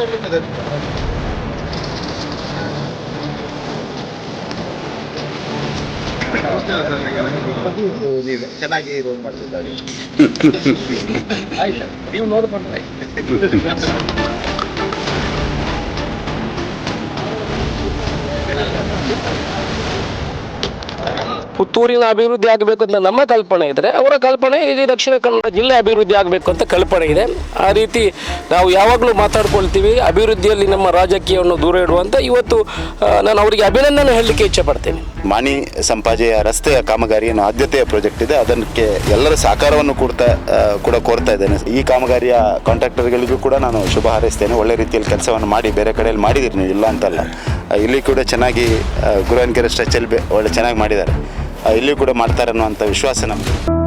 ಮಾತಾಡ್ಲಿಕ್ಕೆ ಚೆನ್ನಾಗಿ ರೋಲ್ ಮಾಡ್ತಿದ್ದಾರೆ ಆಯ್ತು ನೀವು ನೋಡ್ಕೊಂಡ್ರೆ ಆಯ್ತು ಪುತ್ತೂರಿನ ಅಭಿವೃದ್ಧಿ ಆಗಬೇಕು ಅಂತ ನಮ್ಮ ಕಲ್ಪನೆ ಇದ್ರೆ, ಅವರ ಕಲ್ಪನೆ ಇಡೀ ದಕ್ಷಿಣ ಕನ್ನಡ ಜಿಲ್ಲೆ ಅಭಿವೃದ್ಧಿ ಆಗಬೇಕು ಅಂತ ಕಲ್ಪನೆ ಇದೆ. ಆ ರೀತಿ ನಾವು ಯಾವಾಗಲೂ ಮಾತಾಡ್ಕೊಳ್ತೀವಿ, ಅಭಿವೃದ್ಧಿಯಲ್ಲಿ ನಮ್ಮ ರಾಜಕೀಯವನ್ನು ದೂರ ಇಡುವಂತ. ಇವತ್ತು ನಾನು ಅವರಿಗೆ ಅಭಿನಂದನೆ ಹೇಳಲಿಕ್ಕೆ ಇಚ್ಛೆ ಪಡ್ತೇನೆ. ಮಾಣಿ ಸಂಪಾಜೆಯ ರಸ್ತೆಯ ಕಾಮಗಾರಿಯನ್ನು ಆದ್ಯತೆಯ ಪ್ರಾಜೆಕ್ಟ್ ಇದೆ. ಅದಕ್ಕೆ ಎಲ್ಲರ ಸಹಕಾರವನ್ನು ಕೊಡ್ತಾ ಕೂಡ ಕೋರ್ತಾ ಇದ್ದೇನೆ. ಈ ಕಾಮಗಾರಿಯ ಕಾಂಟ್ರಾಕ್ಟರ್ಗಳಿಗೂ ಕೂಡ ನಾನು ಶುಭ ಹಾರೈಸ್ತೇನೆ. ಒಳ್ಳೆ ರೀತಿಯಲ್ಲಿ ಕೆಲಸವನ್ನು ಮಾಡಿ ಬೇರೆ ಕಡೆಯಲ್ಲಿ ಮಾಡಿದಿರಿ ನೀವು, ಇಲ್ಲ ಅಂತಲ್ಲ. ಇಲ್ಲಿ ಕೂಡ ಚೆನ್ನಾಗಿ ಗುರುವನ್ಕೆರೆ ಬೆ- ಒಳ್ಳೆ ಚೆನ್ನಾಗಿ ಮಾಡಿದ್ದಾರೆ. ಇಲ್ಲಿ ಕೂಡ ಮಾಡ್ತಾರೆ ಅನ್ನುವಂಥ ವಿಶ್ವಾಸ ನಮಗೆ.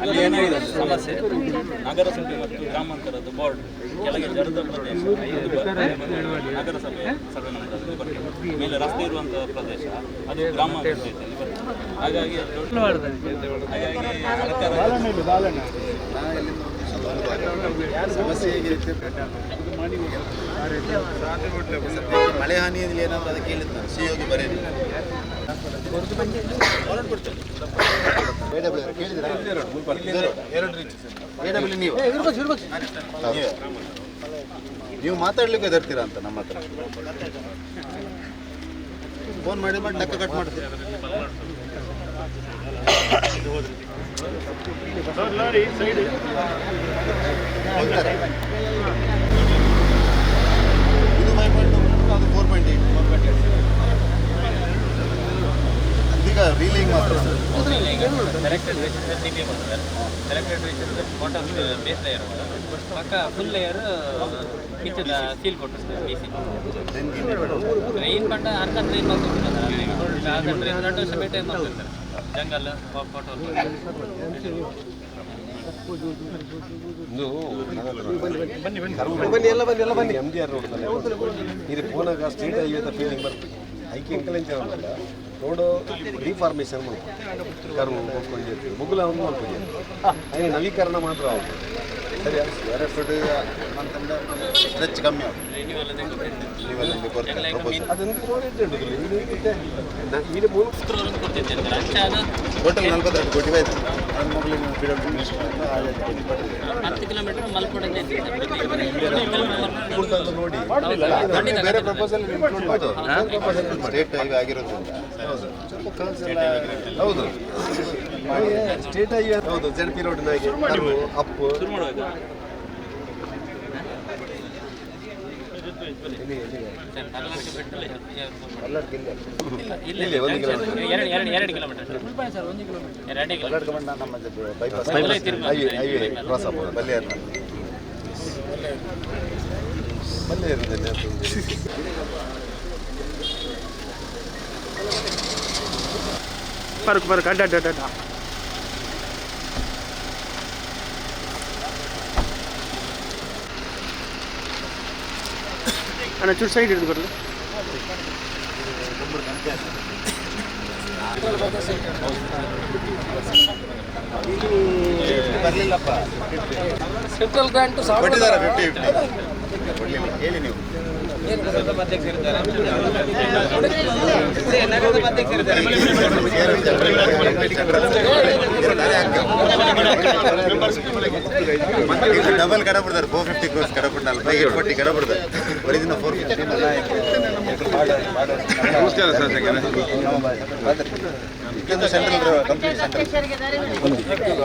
ಅಲ್ಲಿ ಏನಾಗಿದೆ ಸಮಸ್ಯೆ ನಗರಸಭೆ ಮತ್ತು ಗ್ರಾಮಾಂತರದ ಬೋರ್ಡ್ ಕೆಳಗೆ ಜರದ ಪ್ರದೇಶ ನಗರಸಭೆ ಸರ್ವೆ ನಂಬರಲ್ಲಿ ಬರ್ತದೆ ಮೇಲೆ ರಸ್ತೆ ಇರುವಂತಹ ಪ್ರದೇಶ ಅದು ಗ್ರಾಮ ಬರ್ತದೆ ಹಾಗಾಗಿ ಹಾಗಾಗಿ ಸರ್ಕಾರ ಸಮಸ್ಯೆ ಹೇಗಿರುತ್ತೆ ಮಳೆ ಹಾನಿಯಲ್ಲಿ ಏನಾದ್ರು ಅದಕ್ಕೆ ಹೇಳಿದ್ದು ಸಿ ಹೋಗಿ ಬರೀ ನೀವು. ನೀವೇ. ನೀವು? ಮಾತಾಡ್ಲಿಕ್ಕೆ ತರ್ತೀರಾ ಅಂತ ನಮ್ಮ ಹತ್ರ? ಫೋನ್ ಮಾಡಿ ಮಾಡಿ ಲೆಕ್ಕ ಕಟ್ ಮಾಡ್ತೀರಾ ಹೋಗ್ತಾರೆ. ಇದು ಫೈವ್ ಪಾಯಿಂಟ್ ಅದು ಫೋರ್ ಪಾಯಿಂಟ್ ಏಯ್ಟ್ ಈಗ ರೀಲಿಂಗ್ ಮಾತ್ರ ಬೇಸ್ ಲೇಯರ್ ಪಕ್ಕ ಫುಲ್ ಲೇಯರ್ ಸೀಲ್ ಪಂಡ ಅರ್ಧ ಟ್ರೈನ್ ಮಾಡ್ಕೊಟ್ಟಿರ್ತಾರೆ ಅರ್ಧ ಟ್ರೈನ್ ಎರಡು ವರ್ಷ ಬೇಟೆ ಮಾಡ್ತಿರ್ತಾರೆ. ಜಂಗಲ್ ಫೋಟೋ ಬನ್ನಿ ಎಲ್ಲ ಬನ್ನಿ ಎಲ್ಲ ಬನ್ನಿ. ಎಂ ಜಿ ಆರ್ ರೋಡ್ ಇದು ಪೋನಾಗ ಫೀಲಿಂಗ್ ಬರ್ತದೆ ಐಕಿ ಎಂಕಲೆಂಚ రోడ్డు రీఫార్మేషన్ కర్మ ముగ్గులు అనుకుని అనుకుంటుంది అయినా నవీకరణ మాత్రం అవుతుంది ಸರಿ ಫುಟ್ ಅಂತಂದ್ರೆ ಸ್ಟ್ರೆಚ್ ಕಮ್ಮಿ ಟೋಟಲ್ ನಲ್ವತ್ತೆರಡು ಕೋಟಿ ಆಯ್ತು ನನ್ನ ಮಗಳಿಗೆ ಕೋಟಿ ಕೊಟ್ಟಿದ್ದೀವಿ. ಹತ್ತು ಕಿಲೋಮೀಟರ್ ನೋಡಿ ಬೇರೆ ಪ್ರಪೋಸಲ್ ಸ್ಟೇಟ್ ಆಗಿರೋದ್ರಿಂದ. ಹೌದು. ಸ್ಟೇಟ್ ಹೈವೇ ಹೌದು ಜೆಡ್ ಪಿ ರೋಡ್ನಾಗೆ ಕರ್ವು ಅಪ್ಪು ಬಲ್ಲೇ ಬರಕ್ ಬರಕ್ ಅಡ್ಡ ಅಡ್ಡ ಅಡ್ಡ ಅಣ್ಣ ಚೂರು ಸೈಡ್ ಹಿಡಿದು ಬರಲಿ ಬರಲಿಲ್ಲಪ್ಪ ಸೆಂಟ್ರಲ್ ಗ್ರಾಂಟ್ ಹೇಳಿ ಫಿಫ್ಟಿ ಡಬಲ್ ಕಡ ಬಿಡ್ತಾರೆ ಫೋರ್ ಫಿಫ್ಟಿ ಕ್ರೋಸ್ ಕಡ ಬಿಡ್ನಲ್ಲ ಫೈವ್ ಏಟ್ ಫೋರ್ಟಿ ಕಡ ಬಿಡ್ತಾರೆ ಒರಿಜಿನ ಫೋರ್ ಫಿಫ್ಟಿ ನಮಸ್ಕಾರ ಸರ್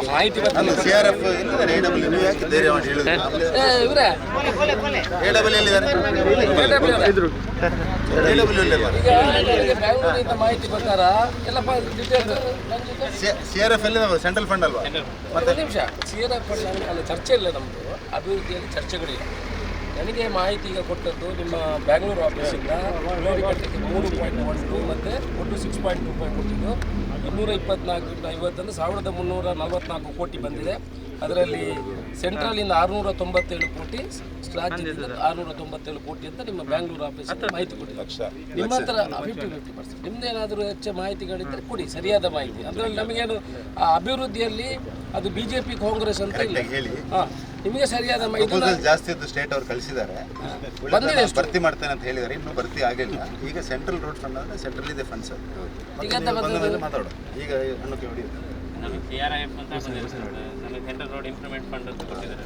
ಮಾಹಿತಿ ಅಲ್ಲ ಪ್ರಕಾರ ಸಿ ಆರ್ ಎಫ್ ಎಲ್ಲಿದೆ ಸೆಂಟ್ರಲ್ ಫಂಡ್ ಅಲ್ವಾ? ಒಂದು ನಿಮಿಷ. ಸಿ ಆರ್ ಎಫ್ ಅಲ್ಲಿ ಚರ್ಚೆ ಇಲ್ಲ ನಮ್ದು. ಅಭಿವೃದ್ಧಿಯಲ್ಲಿ ಚರ್ಚೆಗಳಿಲ್ಲ. ನನಗೆ ಮಾಹಿತಿ ಈಗ ಕೊಟ್ಟದ್ದು ನಿಮ್ಮ ಬ್ಯಾಂಗ್ಳೂರು ಆಫೀಸಿಂದ ಕಟ್ಟಕ್ಕೆ ಮೂರು ಪಾಯಿಂಟ್ ಒನ್ ಟು ಮತ್ತು ಒಟ್ಟು ಸಿಕ್ಸ್ ಪಾಯಿಂಟ್ ಟು ಪಾಯಿಂಟ್ ಕೊಟ್ಟಿದ್ದು. ಇನ್ನೂರ ಇಪ್ಪತ್ನಾಲ್ಕು ಐವತ್ತಂದು ಸಾವಿರದ ಮುನ್ನೂರ ನಲವತ್ನಾಲ್ಕು ಕೋಟಿ ಬಂದಿದೆ. ಅದರಲ್ಲಿ ಸೆಂಟ್ರಲಿಂದ ಆರುನೂರ ತೊಂಬತ್ತೇಳು ಕೋಟಿ ರಾಜ್ಯದಿಂದ ಆರುನೂರ ತೊಂಬತ್ತೇಳು ಕೋಟಿ ಅಂತ ನಿಮ್ಮ ಬ್ಯಾಂಗ್ಳೂರು ಆಫೀಸ್ ಮಾಹಿತಿ ಕೊಟ್ಟಿದ್ದಾರೆ ನಿಮ್ಮ ಹತ್ರ ಫಿಫ್ಟಿ ಫಿಫ್ಟಿ ಪರ್ಸೆಂಟ್ ನಿಮ್ದೇನಾದರೂ ಹೆಚ್ಚು ಮಾಹಿತಿಗಳಿದ್ದರೆ ಕೊಡಿ ಸರಿಯಾದ ಮಾಹಿತಿ. ಅದರಲ್ಲಿ ನಮಗೇನು ಆ ಅಭಿವೃದ್ಧಿಯಲ್ಲಿ ಅದು ಬಿ ಜೆ ಪಿ ಕಾಂಗ್ರೆಸ್ ಅಂತ ಇಲ್ಲ. ಹೇಳಿ. ಹಾಂ. ನಿಮಗೆ ಸರಿಯಾದ ಮಾಹಿತಿ ಪ್ರಪೋಸಲ್ ಜಾಸ್ತಿ ಇದ್ದು ಸ್ಟೇಟ್ ಅವ್ರು ಕಳಿಸಿದ್ದಾರೆ. ಬಂದಿದೆ? ಭರ್ತಿ ಮಾಡ್ತೇನೆ ಅಂತ ಹೇಳಿದ್ದಾರೆ ಇನ್ನೂ ಭರ್ತಿ ಆಗಿಲ್ಲ. ಈಗ ಸೆಂಟ್ರಲ್ ರೋಡ್ ಫಂಡ್ ಅಂದರೆ ಸೆಂಟ್ರಲ್ ಇದೆ ಫಂಡ್ಸ್ ಬಂದ ಮಾತಾಡು. ಈಗ ಅಂತ ಬಂದಿದೆ. ಸೆಂಟ್ರಲ್ ರೋಡ್ ಇಂಪ್ರೂವ್ಮೆಂಟ್ ಫಂಡ್ ಅಂತ ಕೊಟ್ಟಿದ್ದಾರೆ.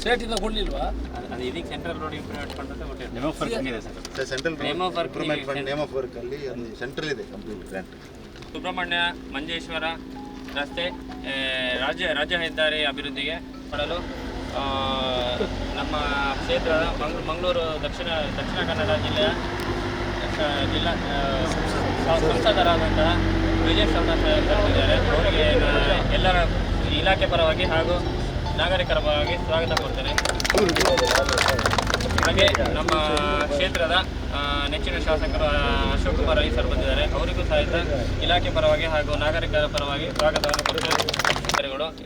ಸ್ಟೇಟ್ ಇಂದ ಕೊಡಲಿಲ್ವಾ? ಅದು- ಅದು ಇದಕ್ಕೆ ಸೆಂಟ್ರಲ್ ರೋಡ್ ಇಂಪ್ರೂವ್ಮೆಂಟ್ ಫಂಡ್ ಅಂತ ಕೊಟ್ಟಿದ್ದಾರೆ. Central Name of work improvement fund name of work ಅಲ್ಲಿ ಅದು ಸೆಂಟ್ರಲ್ ಇದೆ ಕಂಪ್ಲೀಟ್ ಗ್ರಾಂಟ್ ಸುಬ್ರಹ್ಮಣ್ಯ ಮಂಜೇಶ್ವರ ರಸ್ತೆ ರಾಜ್ಯ ರಾಜ್ಯ ಹೆದ್ದಾರಿ ಅಭಿವೃದ್ಧಿಗೆ ಪಡಲು ಆ, ನಮ್ಮ ಕ್ಷೇತ್ರ ಮಂಗ್ ಮಂಗಳೂರು ದಕ್ಷಿಣ ದಕ್ಷಿಣ ಕನ್ನಡ ಜಿಲ್ಲೆಯ ಜಿಲ್ಲಾ ಸಂಸದರಾದಂತಹ ವಿಜಯ್ ಅವರ ಕರೆದಿದ್ದಾರೆ ಅವರಿಗೆ ಎಲ್ಲರ ಇಲಾಖೆ ಪರವಾಗಿ ಹಾಗೂ ನಾಗರಿಕರ ಪರವಾಗಿ ಸ್ವಾಗತ ಕೊಡ್ತೇನೆ. ಹಾಗೆ ನಮ್ಮ ಕ್ಷೇತ್ರದ ನೆಚ್ಚಿನ ಶಾಸಕರು ಅಶೋಕ್ ಕುಮಾರ್ ರೈ ಸರ್ ಬಂದಿದ್ದಾರೆ. ಅವರಿಗೂ ಸಹಿತ ಇಲಾಖೆ ಪರವಾಗಿ ಹಾಗೂ ನಾಗರಿಕರ ಪರವಾಗಿ ಸ್ವಾಗತವನ್ನು ಕೊಡುತ್ತೇನೆ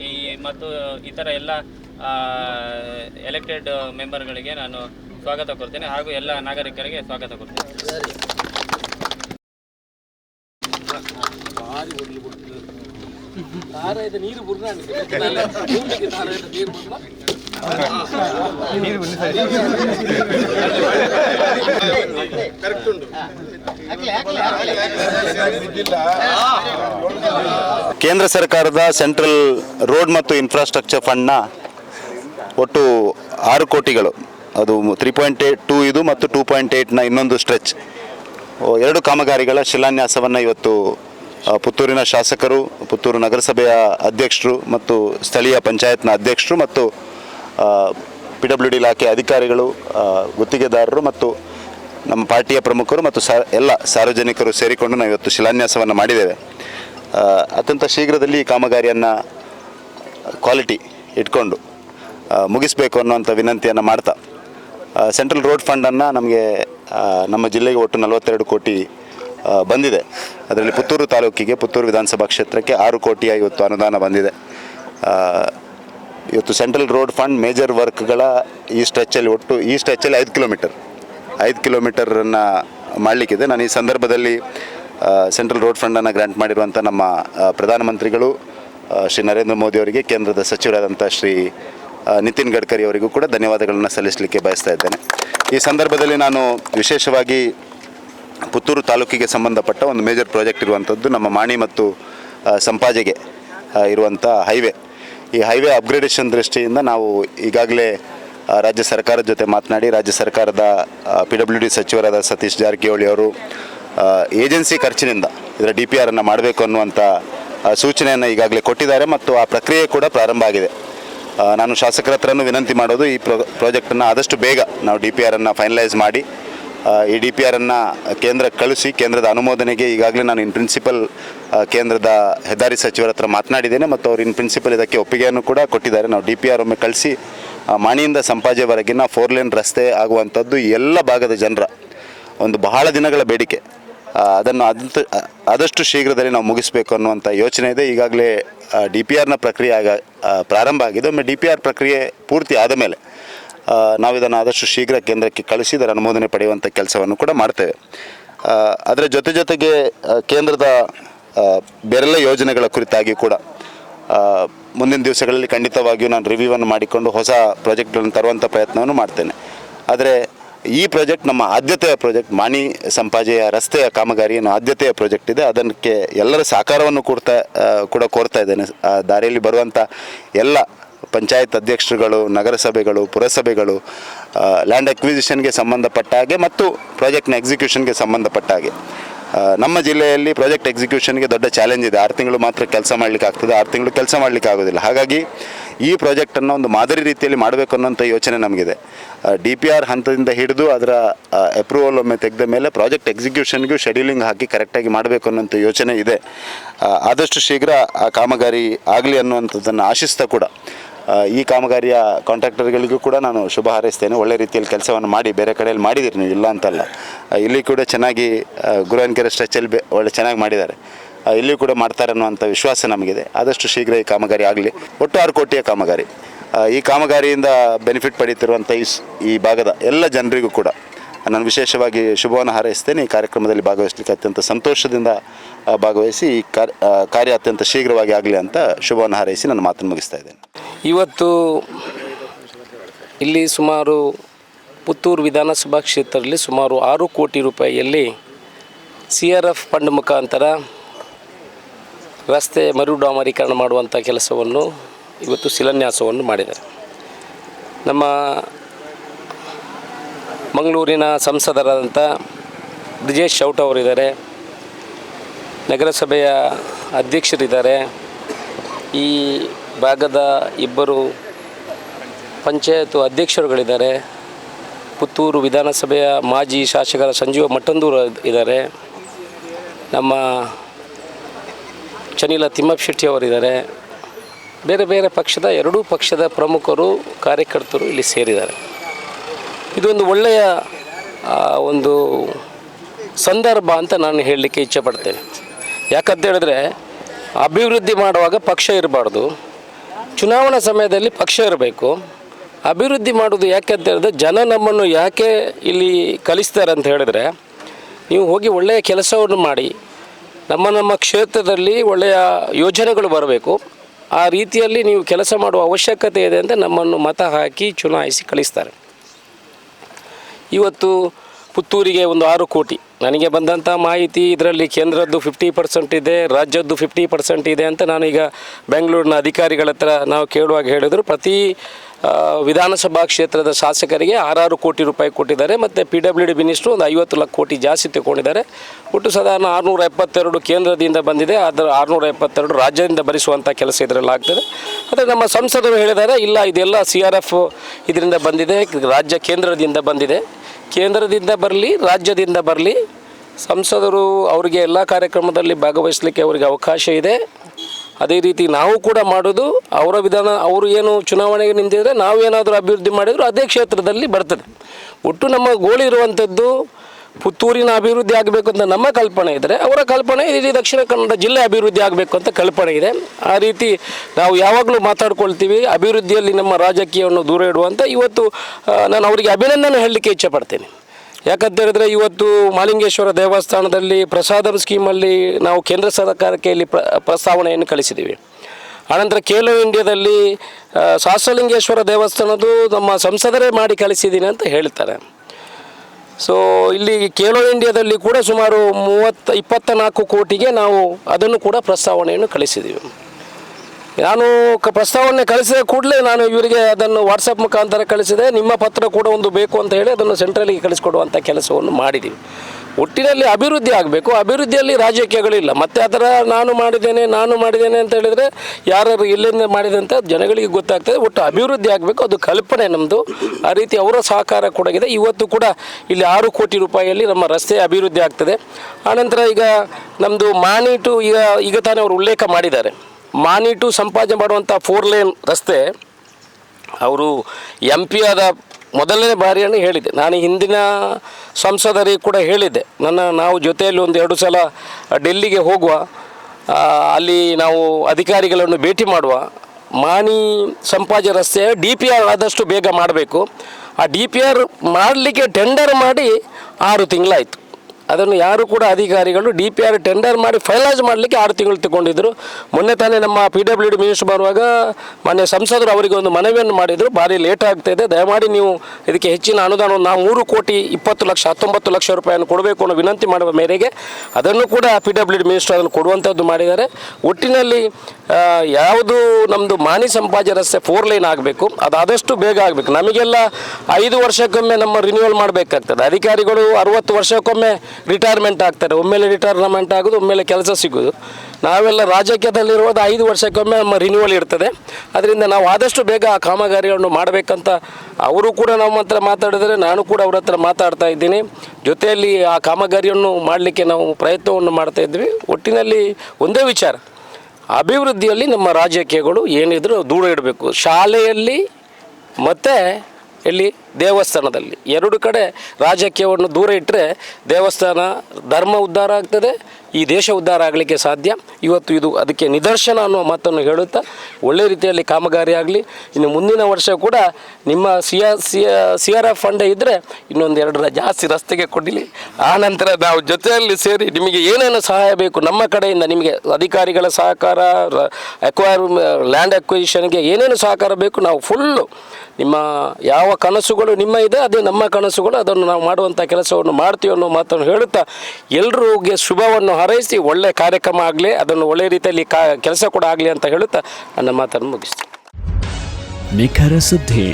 ಈ ಮತ್ತು ಇತರ ಎಲ್ಲ ಎಲೆಕ್ಟೆಡ್ ಮೆಂಬರ್ಗಳಿಗೆ ನಾನು ಸ್ವಾಗತ ಕೊಡ್ತೇನೆ ಹಾಗೂ ಎಲ್ಲ ನಾಗರಿಕರಿಗೆ ಸ್ವಾಗತ ಕೊಡ್ತೇನೆ. ಕೇಂದ್ರ ಸರ್ಕಾರದ ಸೆಂಟ್ರಲ್ ರೋಡ್ ಮತ್ತು ಇನ್ಫ್ರಾಸ್ಟ್ರಕ್ಚರ್ ಫಂಡ್ನ ಒಟ್ಟು ಆರು ಕೋಟಿಗಳು. ಅದು ತ್ರೀ ಪಾಯಿಂಟ್ ಏಟ್ ಟೂ ಇದು ಮತ್ತು ಟೂ ಪಾಯಿಂಟ್ ಏಯ್ಟ್ನ ಇನ್ನೊಂದು ಸ್ಟ್ರೆಚ್ ಎರಡು ಕಾಮಗಾರಿಗಳ ಶಿಲಾನ್ಯಾಸವನ್ನು ಇವತ್ತು ಪುತ್ತೂರಿನ ಶಾಸಕರು, ಪುತ್ತೂರು ನಗರಸಭೆಯ ಅಧ್ಯಕ್ಷರು ಮತ್ತು ಸ್ಥಳೀಯ ಪಂಚಾಯತ್ನ ಅಧ್ಯಕ್ಷರು ಮತ್ತು ಪಿ ಡಬ್ಲ್ಯೂ ಡಿ ಇಲಾಖೆ ಅಧಿಕಾರಿಗಳು ಗುತ್ತಿಗೆದಾರರು ಮತ್ತು ನಮ್ಮ ಪಾರ್ಟಿಯ ಪ್ರಮುಖರು ಮತ್ತು ಸಾ, ಎಲ್ಲ ಸಾರ್ವಜನಿಕರು ಸೇರಿಕೊಂಡು ನಾವು ಇವತ್ತು ಶಿಲಾನ್ಯಾಸವನ್ನು ಮಾಡಿದ್ದೇವೆ. ಅತ್ಯಂತ ಶೀಘ್ರದಲ್ಲಿ ಈ ಕಾಮಗಾರಿಯನ್ನು ಕ್ವಾಲಿಟಿ ಇಟ್ಕೊಂಡು ಮುಗಿಸಬೇಕು ಅನ್ನುವಂಥ ವಿನಂತಿಯನ್ನು ಮಾಡ್ತಾ ಸೆಂಟ್ರಲ್ ರೋಡ್ ಫಂಡನ್ನು ನಮಗೆ ನಮ್ಮ ಜಿಲ್ಲೆಗೆ ಒಟ್ಟು ನಲವತ್ತೆರಡು ಕೋಟಿ ಬಂದಿದೆ. ಅದರಲ್ಲಿ ಪುತ್ತೂರು ತಾಲೂಕಿಗೆ ಪುತ್ತೂರು ವಿಧಾನಸಭಾ ಕ್ಷೇತ್ರಕ್ಕೆ ಆರು ಕೋಟಿಯ ಇವತ್ತು ಅನುದಾನ ಬಂದಿದೆ. ಇವತ್ತು ಸೆಂಟ್ರಲ್ ರೋಡ್ ಫಂಡ್ ಮೇಜರ್ ವರ್ಕ್ಗಳ ಈ ಸ್ಟ್ರೆಚ್ಚಲ್ಲಿ ಒಟ್ಟು, ಈ ಸ್ಟ್ರೆಚ್ಚಲ್ಲಿ ಐದು ಕಿಲೋಮೀಟರ್. ಐದು ಕಿಲೋಮೀಟರನ್ನು ಮಾಡಲಿಕ್ಕಿದೆ. ನಾನು ಈ ಸಂದರ್ಭದಲ್ಲಿ ಸೆಂಟ್ರಲ್ ರೋಡ್ ಫಂಡನ್ನು ಗ್ರ್ಯಾಂಟ್ ಮಾಡಿರುವಂಥ ನಮ್ಮ ಪ್ರಧಾನಮಂತ್ರಿಗಳು ಶ್ರೀ ನರೇಂದ್ರ ಮೋದಿ ಅವರಿಗೆ, ಕೇಂದ್ರದ ಸಚಿವರಾದಂಥ ಶ್ರೀ ನಿತಿನ್ ಗಡ್ಕರಿ ಅವರಿಗೂ ಕೂಡ ಧನ್ಯವಾದಗಳನ್ನು ಸಲ್ಲಿಸಲಿಕ್ಕೆ ಬಯಸ್ತಾ ಇದ್ದೇನೆ. ಈ ಸಂದರ್ಭದಲ್ಲಿ ನಾನು ವಿಶೇಷವಾಗಿ ಪುತ್ತೂರು ತಾಲೂಕಿಗೆ ಸಂಬಂಧಪಟ್ಟ ಒಂದು ಮೇಜರ್ ಪ್ರಾಜೆಕ್ಟ್ ಇರುವಂಥದ್ದು ನಮ್ಮ ಮಾಣಿ ಮತ್ತು ಸಂಪಾಜೆಗೆ ಇರುವಂಥ ಹೈವೇ ಈ ಹೈವೇ ಅಪ್ಗ್ರೇಡೇಷನ್ ದೃಷ್ಟಿಯಿಂದ ನಾವು ಈಗಾಗಲೇ ರಾಜ್ಯ ಸರ್ಕಾರದ ಜೊತೆ ಮಾತನಾಡಿ, ರಾಜ್ಯ ಸರ್ಕಾರದ ಪಿ ಡಬ್ಲ್ಯೂ ಡಿ ಸಚಿವರಾದ ಸತೀಶ್ ಜಾರಕಿಹೊಳಿ ಅವರು ಏಜೆನ್ಸಿ ಖರ್ಚಿನಿಂದ ಇದರ ಡಿ ಪಿ ಆರನ್ನು ಮಾಡಬೇಕು ಅನ್ನುವಂಥ ಸೂಚನೆಯನ್ನು ಈಗಾಗಲೇ ಕೊಟ್ಟಿದ್ದಾರೆ ಮತ್ತು ಆ ಪ್ರಕ್ರಿಯೆ ಕೂಡ ಪ್ರಾರಂಭ ಆಗಿದೆ. ನಾನು ಶಾಸಕರ ಹತ್ರನೂ ವಿನಂತಿ ಮಾಡೋದು ಈ ಪ್ರೊ ಪ್ರಾಜೆಕ್ಟನ್ನು ಆದಷ್ಟು ಬೇಗ ನಾವು ಡಿ ಪಿ ಆರನ್ನು ಫೈನಲೈಸ್ ಮಾಡಿ ಈ ಡಿ ಪಿ ಆರನ್ನು ಕೇಂದ್ರಕ್ಕೆ ಕಳಿಸಿ, ಕೇಂದ್ರದ ಅನುಮೋದನೆಗೆ ಈಗಾಗಲೇ ನಾನು ಇನ್ ಪ್ರಿನ್ಸಿಪಲ್ ಕೇಂದ್ರದ ಹೆದ್ದಾರಿ ಸಚಿವರ ಹತ್ರ ಮಾತನಾಡಿದ್ದೇನೆ ಮತ್ತು ಅವರು ಇನ್ ಪ್ರಿನ್ಸಿಪಲ್ ಇದಕ್ಕೆ ಒಪ್ಪಿಗೆಯನ್ನು ಕೂಡ ಕೊಟ್ಟಿದ್ದಾರೆ. ನಾವು ಡಿ ಪಿ ಆರ್ ಒಮ್ಮೆ ಕಳಿಸಿ ಮಣಿಯಿಂದ ಸಂಪಾಜೆವರೆಗಿನ ಫೋರ್ ಲೇನ್ ರಸ್ತೆ ಆಗುವಂಥದ್ದು ಎಲ್ಲ ಭಾಗದ ಜನರ ಒಂದು ಬಹಳ ದಿನಗಳ ಬೇಡಿಕೆ. ಅದನ್ನು ಅದಂತ, ಆದಷ್ಟು ಶೀಘ್ರದಲ್ಲಿ ನಾವು ಮುಗಿಸಬೇಕು ಅನ್ನುವಂಥ ಯೋಚನೆ ಇದೆ. ಈಗಾಗಲೇ ಡಿ ಪಿ ಆರ್ನ ಪ್ರಕ್ರಿಯೆ ಆಗ ಪ್ರಾರಂಭ ಆಗಿದೆ. ಒಮ್ಮೆ ಡಿ ಪಿ ಆರ್ ಪ್ರಕ್ರಿಯೆ ಪೂರ್ತಿ ಆದ ಮೇಲೆ ನಾವು ಇದನ್ನು ಆದಷ್ಟು ಶೀಘ್ರ ಕೇಂದ್ರಕ್ಕೆ ಕಳಿಸಿ, ಇದರ ಅನುಮೋದನೆ ಪಡೆಯುವಂಥ ಕೆಲಸವನ್ನು ಕೂಡ ಮಾಡ್ತೇವೆ. ಅದರ ಜೊತೆ ಜೊತೆಗೆ ಕೇಂದ್ರದ ಬೇರೆಲ್ಲ ಯೋಜನೆಗಳ ಕುರಿತಾಗಿ ಕೂಡ ಮುಂದಿನ ದಿವಸಗಳಲ್ಲಿ ಖಂಡಿತವಾಗಿಯೂ ನಾನು ರಿವ್ಯೂವನ್ನು ಮಾಡಿಕೊಂಡು ಹೊಸ ಪ್ರಾಜೆಕ್ಟ್ಗಳನ್ನು ತರುವಂಥ ಪ್ರಯತ್ನವನ್ನು ಮಾಡ್ತೇನೆ. ಆದರೆ ಈ ಪ್ರಾಜೆಕ್ಟ್ ನಮ್ಮ ಆದ್ಯತೆಯ ಪ್ರಾಜೆಕ್ಟ್ ಮಾಣಿ ಸಂಪಾಜೆಯ ರಸ್ತೆಯ ಕಾಮಗಾರಿ ಆದ್ಯತೆಯ ಪ್ರಾಜೆಕ್ಟ್ ಇದೆ. ಅದಕ್ಕೆ ಎಲ್ಲರ ಸಹಕಾರವನ್ನು ಕೊಡ್ತಾ ಕೂಡ ಕೋರ್ತಾ ಇದ್ದೇನೆ. ದಾರಿಯಲ್ಲಿ ಬರುವಂಥ ಎಲ್ಲ ಪಂಚಾಯತ್ ಅಧ್ಯಕ್ಷರುಗಳು, ನಗರಸಭೆಗಳು, ಪುರಸಭೆಗಳು ಲ್ಯಾಂಡ್ ಅಕ್ವಿಸಿಷನ್ಗೆ ಸಂಬಂಧಪಟ್ಟ ಹಾಗೆ ಮತ್ತು ಪ್ರಾಜೆಕ್ಟ್ನ ಎಕ್ಸಿಕ್ಯೂಷನ್ಗೆ ಸಂಬಂಧಪಟ್ಟ ಹಾಗೆ. ನಮ್ಮ ಜಿಲ್ಲೆಯಲ್ಲಿ ಪ್ರಾಜೆಕ್ಟ್ ಎಕ್ಸಿಕ್ಯೂಷನ್ಗೆ ದೊಡ್ಡ ಚಾಲೆಂಜ್ ಇದೆ. ಆರು ತಿಂಗಳು ಮಾತ್ರ ಕೆಲಸ ಮಾಡಲಿಕ್ಕೆ ಆಗ್ತದೆ. ಆರು ತಿಂಗಳು ಕೆಲಸ ಮಾಡಲಿಕ್ಕೆ ಆಗೋದಿಲ್ಲ. ಹಾಗಾಗಿ ಈ ಪ್ರಾಜೆಕ್ಟನ್ನು ಒಂದು ಮಾದರಿ ರೀತಿಯಲ್ಲಿ ಮಾಡಬೇಕು ಅನ್ನೋಂಥ ಯೋಚನೆ ನಮಗಿದೆ. ಡಿ ಪಿ ಆರ್ ಹಂತದಿಂದ ಹಿಡಿದು ಅದರ ಅಪ್ರೂವಲ್ ಒಮ್ಮೆ ತೆಗೆದ ಮೇಲೆ ಪ್ರಾಜೆಕ್ಟ್ ಎಕ್ಸಿಕ್ಯೂಷನ್ಗೂ ಶೆಡ್ಯೂಲಿಂಗ್ ಹಾಕಿ ಕರೆಕ್ಟಾಗಿ ಮಾಡಬೇಕು ಅನ್ನೋಂಥ ಯೋಚನೆ ಇದೆ. ಆದಷ್ಟು ಶೀಘ್ರ ಆ ಕಾಮಗಾರಿ ಆಗಲಿ ಅನ್ನುವಂಥದ್ದನ್ನು ಆಶಿಸ್ತಾ ಕೂಡ ಈ ಕಾಮಗಾರಿಯ ಕಾಂಟ್ರಾಕ್ಟರ್ಗಳಿಗೂ ಕೂಡ ನಾನು ಶುಭ ಹಾರೈಸ್ತೇನೆ. ಒಳ್ಳೆ ರೀತಿಯಲ್ಲಿ ಕೆಲಸವನ್ನು ಮಾಡಿ, ಬೇರೆ ಕಡೆಯಲ್ಲಿ ಮಾಡಿದಿರಿ ನೀವು, ಇಲ್ಲ ಅಂತಲ್ಲ. ಇಲ್ಲಿ ಕೂಡ ಚೆನ್ನಾಗಿ ಗುರುವನ್ ಗುರುವನ್ಕೆರೆ ಸ್ಟ್ರೆಚಲ್ಲಿ ಬೆ, ಒಳ್ಳೆ ಚೆನ್ನಾಗಿ ಮಾಡಿದ್ದಾರೆ. ಇಲ್ಲಿಯೂ ಇಲ್ಲಿ ಕೂಡ ಮಾಡ್ತಾರೆ ಅನ್ನುವಂಥ ವಿಶ್ವಾಸ ನಮಗಿದೆ. ಆದಷ್ಟು ಶೀಘ್ರ ಈ ಕಾಮಗಾರಿ ಆಗಲಿ. ಒಟ್ಟು ಆರು ಕೋಟಿಯ ಕಾಮಗಾರಿ. ಈ ಕಾಮಗಾರಿಯಿಂದ ಬೆನಿಫಿಟ್ ಪಡೀತಿರುವಂಥ ಈ ಈ ಭಾಗದ ಎಲ್ಲ ಜನರಿಗೂ ಕೂಡ ನಾನು ವಿಶೇಷವಾಗಿ ಶುಭವನ್ನು ಹಾರೈಸ್ತೇನೆ. ಈ ಕಾರ್ಯಕ್ರಮದಲ್ಲಿ ಭಾಗವಹಿಸಲಿಕ್ಕೆ ಅತ್ಯಂತ ಸಂತೋಷದಿಂದ ಭಾಗವಹಿಸಿ ಈ ಕಾರ್ಯ ಅತ್ಯಂತ ಶೀಘ್ರವಾಗಿ ಆಗಲಿ ಅಂತ ಶುಭವನ್ನು ಹಾರೈಸಿ ನಾನು ಮಾತನ್ನು ಮುಗಿಸ್ತಾ ಇದ್ದೇನೆ. ಇವತ್ತು ಇಲ್ಲಿ ಸುಮಾರು ಪುತ್ತೂರು ವಿಧಾನಸಭಾ ಕ್ಷೇತ್ರದಲ್ಲಿ ಸುಮಾರು ಆರು ಕೋಟಿ ರೂಪಾಯಿಯಲ್ಲಿ ಸಿ ಆರ್ ಎಫ್ ಫಂಡ್ ಮುಖಾಂತರ ರಸ್ತೆ ಮರು ಡಾಮರೀಕರಣ ಮಾಡುವಂಥ ಕೆಲಸವನ್ನು ಇವತ್ತು ಶಿಲಾನ್ಯಾಸವನ್ನು ಮಾಡಿದ್ದಾರೆ. ನಮ್ಮ ಮಂಗಳೂರಿನ ಸಂಸದರಾದಂಥ ಬ್ರಿಜೇಶ್ ಶೌಟ್ ಅವರಿದ್ದಾರೆ. ನಗರಸಭೆಯ ಅಧ್ಯಕ್ಷರಿದ್ದಾರೆ. ಈ ಭಾಗದ ಇಬ್ಬರು ಪಂಚಾಯತ್ ಅಧ್ಯಕ್ಷರುಗಳಿದ್ದಾರೆ. ಪುತ್ತೂರು ವಿಧಾನಸಭೆಯ ಮಾಜಿ ಶಾಸಕರ ಸಂಜೀವ ಮಟ್ಟಂದೂರು ಇದ್ದಾರೆ. ನಮ್ಮ ಚನಿಲ ತಿಮ್ಮಪ್ಪ ಅವರಿದ್ದಾರೆ. ಬೇರೆ ಬೇರೆ ಪಕ್ಷದ ಎರಡೂ ಪಕ್ಷದ ಪ್ರಮುಖರು, ಕಾರ್ಯಕರ್ತರು ಇಲ್ಲಿ ಸೇರಿದ್ದಾರೆ. ಇದೊಂದು ಒಳ್ಳೆಯ ಒಂದು ಸಂದರ್ಭ ಅಂತ ನಾನು ಹೇಳಲಿಕ್ಕೆ ಇಚ್ಛೆಪಡ್ತೇನೆ ಯಾಕಂತ ಹೇಳಿದ್ರೆ, ಅಭಿವೃದ್ಧಿ ಮಾಡುವಾಗ ಪಕ್ಷ ಇರಬಾರ್ದು. ಚುನಾವಣಾ ಸಮಯದಲ್ಲಿ ಪಕ್ಷ ಇರಬೇಕು. ಅಭಿವೃದ್ಧಿ ಮಾಡೋದು ಯಾಕೆ ಅಂತ ಹೇಳಿದ್ರೆ ಜನ ನಮ್ಮನ್ನು ಯಾಕೆ ಇಲ್ಲಿ ಕಲಿಸ್ತಾರೆ ಅಂತ ಹೇಳಿದ್ರೆ ನೀವು ಹೋಗಿ ಒಳ್ಳೆಯ ಕೆಲಸವನ್ನು ಮಾಡಿ, ನಮ್ಮ ನಮ್ಮ ಕ್ಷೇತ್ರದಲ್ಲಿ ಒಳ್ಳೆಯ ಯೋಜನೆಗಳು ಬರಬೇಕು. ಆ ರೀತಿಯಲ್ಲಿ ನೀವು ಕೆಲಸ ಮಾಡುವ ಅವಶ್ಯಕತೆ ಇದೆ ಅಂತ ನಮ್ಮನ್ನು ಮತ ಹಾಕಿ ಚುನಾಯಿಸಿ ಕಳಿಸ್ತಾರೆ. ಇವತ್ತು ಪುತ್ತೂರಿಗೆ ಒಂದು ಆರು ಕೋಟಿ. ನನಗೆ ಬಂದಂಥ ಮಾಹಿತಿ ಇದರಲ್ಲಿ ಕೇಂದ್ರದ್ದು ಫಿಫ್ಟಿ ಪರ್ಸೆಂಟ್ ಇದೆ, ರಾಜ್ಯದ್ದು ಫಿಫ್ಟಿ ಪರ್ಸೆಂಟ್ ಇದೆ ಅಂತ ನಾನೀಗ ಬೆಂಗಳೂರಿನ ಅಧಿಕಾರಿಗಳ ಹತ್ರ ನಾವು ಕೇಳುವಾಗ ಹೇಳಿದರು. ಪ್ರತಿ ವಿಧಾನಸಭಾ ಕ್ಷೇತ್ರದ ಶಾಸಕರಿಗೆ ಆರಾರು ಕೋಟಿ ರೂಪಾಯಿ ಕೊಟ್ಟಿದ್ದಾರೆ ಮತ್ತು ಪಿ ಡಬ್ಲ್ಯೂ ಡಿ ಮಿನಿಸ್ಟ್ರು ಒಂದು ಐವತ್ತು ಲಕ್ಷ ಕೋಟಿ ಜಾಸ್ತಿ ತಗೊಂಡಿದ್ದಾರೆ. ಒಟ್ಟು ಸಾಧಾರಣ ಆರುನೂರ ಎಪ್ಪತ್ತೆರಡು ಕೇಂದ್ರದಿಂದ ಬಂದಿದೆ ಅದರ ಆರುನೂರ ಎಪ್ಪತ್ತೆರಡು ರಾಜ್ಯದಿಂದ ಭರಿಸುವಂಥ ಕೆಲಸ ಇದರಲ್ಲಿ ಆಗ್ತದೆ. ಆದರೆ ನಮ್ಮ ಸಂಸದರು ಹೇಳಿದ್ದಾರೆ ಇಲ್ಲ ಇದೆಲ್ಲ ಸಿ ಆರ್ ಎಫ್ ಇದರಿಂದ ಬಂದಿದೆ, ರಾಜ್ಯ ಕೇಂದ್ರದಿಂದ ಬಂದಿದೆ. ಕೇಂದ್ರದಿಂದ ಬರಲಿ, ರಾಜ್ಯದಿಂದ ಬರಲಿ, ಸಂಸದರು ಅವರಿಗೆ ಎಲ್ಲ ಕಾರ್ಯಕ್ರಮದಲ್ಲಿ ಭಾಗವಹಿಸಲಿಕ್ಕೆ ಅವರಿಗೆ ಅವಕಾಶ ಇದೆ. ಅದೇ ರೀತಿ ನಾವು ಕೂಡ ಮಾಡೋದು, ಅವರ ವಿಧಾನ, ಅವರು ಏನು ಚುನಾವಣೆಗೆ ನಿಂತಿದ್ರೆ ನಾವೇನಾದರೂ ಅಭಿವೃದ್ಧಿ ಮಾಡಿದರೂ ಅದೇ ಕ್ಷೇತ್ರದಲ್ಲಿ ಬರ್ತದೆ. ಒಟ್ಟು ನಮ್ಮ ಗೋಳಿರುವಂಥದ್ದು ಪುತ್ತೂರಿನ ಅಭಿವೃದ್ಧಿ ಆಗಬೇಕು ಅಂತ ನಮ್ಮ ಕಲ್ಪನೆ ಇದ್ದರೆ ಅವರ ಕಲ್ಪನೆ ಇಡೀ ದಕ್ಷಿಣ ಕನ್ನಡ ಜಿಲ್ಲೆ ಅಭಿವೃದ್ಧಿ ಆಗಬೇಕು ಅಂತ ಕಲ್ಪನೆ ಇದೆ. ಆ ರೀತಿ ನಾವು ಯಾವಾಗಲೂ ಮಾತಾಡ್ಕೊಳ್ತೀವಿ, ಅಭಿವೃದ್ಧಿಯಲ್ಲಿ ನಮ್ಮ ರಾಜಕೀಯವನ್ನು ದೂರ ಇಡುವಂಥ ಇವತ್ತು ನಾನು ಅವರಿಗೆ ಅಭಿನಂದನೆ ಹೇಳಲಿಕ್ಕೆ ಇಚ್ಛೆಪಡ್ತೇನೆ ಯಾಕಂತ ಹೇಳಿದ್ರೆ ಇವತ್ತು ಮಾಲಿಂಗೇಶ್ವರ ದೇವಸ್ಥಾನದಲ್ಲಿ ಪ್ರಸಾದಂ ಸ್ಕೀಮಲ್ಲಿ ನಾವು ಕೇಂದ್ರ ಸರ್ಕಾರಕ್ಕೆ ಇಲ್ಲಿ ಪ್ರ, ಪ್ರಸ್ತಾವನೆಯನ್ನು ಕಳಿಸಿದ್ದೀವಿ. ಆನಂತರ ಖೇಲೋ ಇಂಡಿಯಾದಲ್ಲಿ ಸಾಸಲಿಂಗೇಶ್ವರ ದೇವಸ್ಥಾನದ್ದು ನಮ್ಮ ಸಂಸದರೇ ಮಾಡಿ ಕಳಿಸಿದ್ದೀನಿ ಅಂತ ಹೇಳ್ತಾರೆ. ಸೊ ಇಲ್ಲಿ ಖೇಲೋ ಇಂಡಿಯಾದಲ್ಲಿ ಕೂಡ ಸುಮಾರು ಮೂವತ್ತ ಇಪ್ಪತ್ತ ನಾಲ್ಕು ಕೋಟಿಗೆ ನಾವು ಅದನ್ನು ಕೂಡ ಪ್ರಸ್ತಾವನೆಯನ್ನು ಕಳಿಸಿದ್ದೀವಿ ನಾನು ಪ್ರಸ್ತಾವನೆ ಕಳಿಸಿದ ಕೂಡಲೇ ನಾನು ಇವರಿಗೆ ಅದನ್ನು ವಾಟ್ಸಪ್ ಮುಖಾಂತರ ಕಳಿಸಿದೆ. ನಿಮ್ಮ ಪತ್ರ ಕೂಡ ಒಂದು ಬೇಕು ಅಂತ ಹೇಳಿ ಅದನ್ನು ಸೆಂಟ್ರಲಿಗೆ ಕಳಿಸ್ಕೊಡುವಂಥ ಕೆಲಸವನ್ನು ಮಾಡಿದ್ದೀವಿ ಒಟ್ಟಿನಲ್ಲಿ ಅಭಿವೃದ್ಧಿ ಆಗಬೇಕು. ಅಭಿವೃದ್ಧಿಯಲ್ಲಿ ರಾಜಕೀಯಗಳಿಲ್ಲ. ಮತ್ತೆ ಥರ ನಾನು ಮಾಡಿದ್ದೇನೆ ನಾನು ಮಾಡಿದ್ದೇನೆ ಅಂತ ಹೇಳಿದರೆ ಯಾರು ಇಲ್ಲಿಂದ ಮಾಡಿದೆ ಅಂತ ಜನಗಳಿಗೆ ಗೊತ್ತಾಗ್ತದೆ. ಒಟ್ಟು ಅಭಿವೃದ್ಧಿ ಆಗಬೇಕು. ಅದು ಕಲ್ಪನೆ ನಮ್ಮದು ಆ ರೀತಿ ಅವರ ಸಹಕಾರ ಕೂಡ ಇದೆ ಇವತ್ತು ಕೂಡ ಇಲ್ಲಿ ಆರು ಕೋಟಿ ರೂಪಾಯಿಯಲ್ಲಿ ನಮ್ಮ ರಸ್ತೆ ಅಭಿವೃದ್ಧಿ ಆಗ್ತದೆ. ಆನಂತರ ಈಗ ನಮ್ಮದು ಮಾನಿ ಟು ಈಗ ಈಗ ತಾನೇ ಅವರು ಉಲ್ಲೇಖ ಮಾಡಿದ್ದಾರೆ. ಮಾನಿ ಟು ಸಂಪಾದನೆ ಮಾಡುವಂಥ ಫೋರ್ ಲೇನ್ ರಸ್ತೆ, ಅವರು ಎಂ ಪಿ ಆದ ಮೊದಲನೇ ಬಾರಿಯನ್ನು ಹೇಳಿದೆ. ನಾನು ಹಿಂದಿನ ಸಂಸದರಿಗೆ ಕೂಡ ಹೇಳಿದ್ದೆ. ನನ್ನ ನಾವು ಜೊತೆಯಲ್ಲಿ ಒಂದು ಎರಡು ಸಲ ಡೆಲ್ಲಿಗೆ ಹೋಗುವ ಅಲ್ಲಿ ನಾವು ಅಧಿಕಾರಿಗಳನ್ನು ಭೇಟಿ ಮಾಡುವ ಮಾನಿ ಸಂಪಾಜ ರಸ್ತೆ ಡಿ ಪಿ ಆರ್ ಆದಷ್ಟು ಬೇಗ ಮಾಡಬೇಕು. ಆ ಡಿ ಪಿ ಆರ್ ಮಾಡಲಿಕ್ಕೆ ಟೆಂಡರ್ ಮಾಡಿ ಆರು ತಿಂಗಳಾಯಿತು. ಅದನ್ನು ಯಾರು ಕೂಡ ಅಧಿಕಾರಿಗಳು ಡಿ ಪಿ ಆರ್ ಟೆಂಡರ್ ಮಾಡಿ ಫೈನಲೈಸ್ ಮಾಡಲಿಕ್ಕೆ ಆರು ತಿಂಗಳು ತಗೊಂಡಿದ್ದರು ಮೊನ್ನೆ ತಾನೇ ನಮ್ಮ ಪಿ ಡಬ್ಲ್ಯೂ ಡಿ ಮಿನಿಸ್ಟರ್ ಬರುವಾಗ ಮಾನ್ಯ ಸಂಸದರು ಅವರಿಗೆ ಒಂದು ಮನವಿಯನ್ನು ಮಾಡಿದರು. ಭಾರಿ ಲೇಟ್ ಆಗ್ತಾ ದಯಮಾಡಿ ನೀವು ಇದಕ್ಕೆ ಹೆಚ್ಚಿನ ಅನುದಾನವನ್ನು ನಾವು ಮೂರು ಕೋಟಿ ಇಪ್ಪತ್ತು ಲಕ್ಷ ಹತ್ತೊಂಬತ್ತು ಲಕ್ಷ ರೂಪಾಯಿಯನ್ನು ಕೊಡಬೇಕು ಅನ್ನೋ ವಿನಂತಿ ಮಾಡುವ ಮೇರೆಗೆ ಅದನ್ನು ಕೂಡ ಪಿ ಡಬ್ಲ್ಯೂ ಡಿ ಮಿನಿಸ್ಟರ್ ಅದನ್ನು ಕೊಡುವಂಥದ್ದು ಮಾಡಿದ್ದಾರೆ. ಒಟ್ಟಿನಲ್ಲಿ ಯಾವುದು ನಮ್ಮದು ಮಾನಿ ಸಂಪಾಜ ರಸ್ತೆ ಫೋರ್ ಲೈನ್ ಆಗಬೇಕು. ಅದು ಆದಷ್ಟು ಬೇಗ ಆಗಬೇಕು. ನಮಗೆಲ್ಲ ಐದು ವರ್ಷಕ್ಕೊಮ್ಮೆ ನಮ್ಮ ರಿನ್ಯೂವಲ್ ಮಾಡಬೇಕಾಗ್ತದೆ. ಅಧಿಕಾರಿಗಳು ಅರುವತ್ತು ವರ್ಷಕ್ಕೊಮ್ಮೆ ರಿಟೈರ್ಮೆಂಟ್ ಆಗ್ತಾರೆ. ಒಮ್ಮೆಲೆ ರಿಟೈರ್ಮೆಂಟ್ ಆಗೋದು, ಒಮ್ಮೆಲೆ ಕೆಲಸ ಸಿಗೋದು. ನಾವೆಲ್ಲ ರಾಜಕೀಯದಲ್ಲಿರುವುದು ಐದು ವರ್ಷಕ್ಕೊಮ್ಮೆ ನಮ್ಮ ರಿನ್ಯೂವಲ್ ಇರ್ತದೆ. ಅದರಿಂದ ನಾವು ಆದಷ್ಟು ಬೇಗ ಆ ಕಾಮಗಾರಿಗಳನ್ನು ಮಾಡಬೇಕಂತ ಅವರು ಕೂಡ ನಮ್ಮ ಹತ್ರ ಮಾತಾಡಿದರೆ ನಾನು ಕೂಡ ಅವ್ರ ಹತ್ರ ಮಾತಾಡ್ತಾ ಇದ್ದೀನಿ. ಜೊತೆಯಲ್ಲಿ ಆ ಕಾಮಗಾರಿಯನ್ನು ಮಾಡಲಿಕ್ಕೆ ನಾವು ಪ್ರಯತ್ನವನ್ನು ಮಾಡ್ತಾ ಇದ್ವಿ. ಒಟ್ಟಿನಲ್ಲಿ ಒಂದೇ ವಿಚಾರ. ಅಭಿವೃದ್ಧಿಯಲ್ಲಿ ನಮ್ಮ ರಾಜಕೀಯಗಳು ಏನಿದ್ರು ದೂರ ಇಡಬೇಕು. ಶಾಲೆಯಲ್ಲಿ ಮತ್ತು ಎಲ್ಲಿ ದೇವಸ್ಥಾನದಲ್ಲಿ. ಎರಡು ಕಡೆ ರಾಜಕೀಯವನ್ನು ದೂರ ಇಟ್ಟರೆ ದೇವಸ್ಥಾನ ಧರ್ಮ ಉದ್ಧಾರ ಆಗ್ತದೆ, ಈ ದೇಶ ಉದ್ಧಾರ ಆಗಲಿಕ್ಕೆ ಸಾಧ್ಯ. ಇವತ್ತು ಇದು ಅದಕ್ಕೆ ನಿದರ್ಶನ ಅನ್ನುವ ಮಾತನ್ನು ಹೇಳುತ್ತಾ, ಒಳ್ಳೆ ರೀತಿಯಲ್ಲಿ ಕಾಮಗಾರಿ ಆಗಲಿ. ಇನ್ನು ಮುಂದಿನ ವರ್ಷ ಕೂಡ ನಿಮ್ಮ C R, C C R F fund ಇದ್ದರೆ ಇನ್ನೊಂದು ಎರಡರ ಜಾಸ್ತಿ ರಸ್ತೆಗೆ ಕೊಡಲಿ. ಆ ನಂತರ ನಾವು ಜೊತೆಯಲ್ಲಿ ಸೇರಿ ನಿಮಗೆ ಏನೇನು ಸಹಾಯ ಬೇಕು, ನಮ್ಮ ಕಡೆಯಿಂದ ನಿಮಗೆ ಅಧಿಕಾರಿಗಳ ಸಹಕಾರ ಅಕ್ವೈರ್ ಲ್ಯಾಂಡ್ ಅಕ್ವಿಷನ್ಗೆ ಏನೇನು ಸಹಕಾರ ಬೇಕು, ನಾವು ಫುಲ್ಲು ನಿಮ್ಮ ಯಾವ ಕನಸುಗಳು ನಿಮ್ಮ ಇದೆ, ಅದೇ ನಮ್ಮ ಕನಸುಗಳು, ಅದನ್ನು ನಾವು ಮಾಡುವಂಥ ಕೆಲಸವನ್ನು ಮಾಡ್ತೀವಿ ಅನ್ನೋ ಮಾತನ್ನು ಹೇಳುತ್ತಾ ಎಲ್ಲರಿಗೆ ಶುಭವನ್ನು ಹಾರೈಸಿ ಒಳ್ಳೆಯ ಕಾರ್ಯಕ್ರಮ ಆಗಲಿ, ಅದನ್ನು ಒಳ್ಳೆ ರೀತಿಯಲ್ಲಿ ಕಾ, ಕೆಲಸ ಕೂಡ ಆಗಲಿ ಅಂತ ಹೇಳುತ್ತಾ ನನ್ನ ಮಾತನ್ನು ಮುಗಿಸ್ತೀನಿ. ನಿಖರ ಸುದ್ದಿ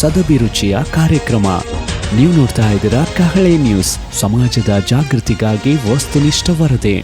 ಸದಭಿರುಚಿಯ ಕಾರ್ಯಕ್ರಮ. ನೀವು ನೋಡ್ತಾ ಇದ್ದೀರಾ ಕಹಳೆ ನ್ಯೂಸ್, ಸಮಾಜದ ಜಾಗೃತಿಗಾಗಿ ವಸ್ತುನಿಷ್ಠ ವರದಿ.